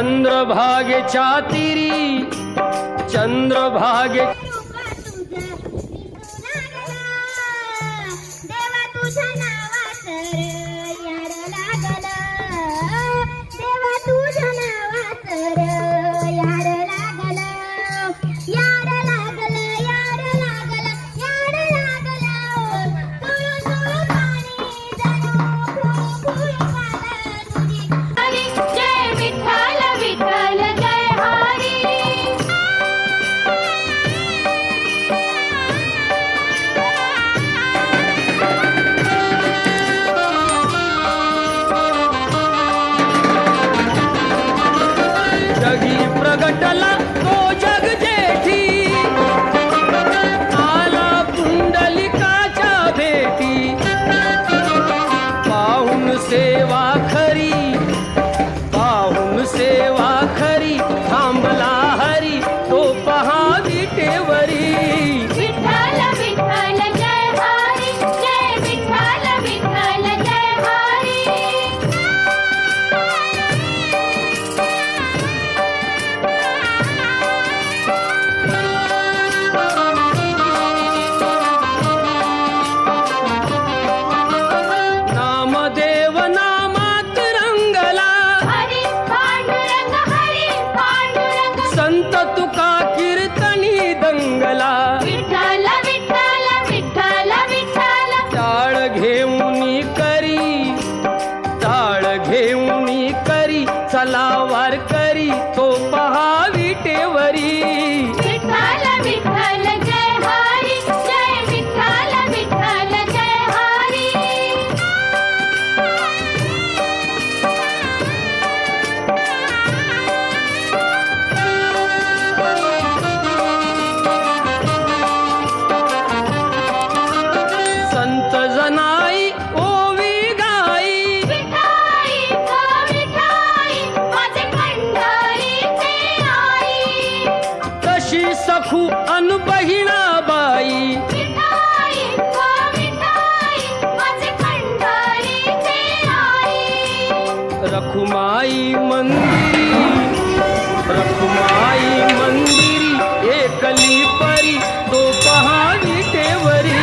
चंद्र भाग्य चातिरी चंद्र भाग्य पाखू अन बहिणाबाई रखुमाई मंदिरी रखुमाई मंदिरी एकली परी तो पहावी ठेवरी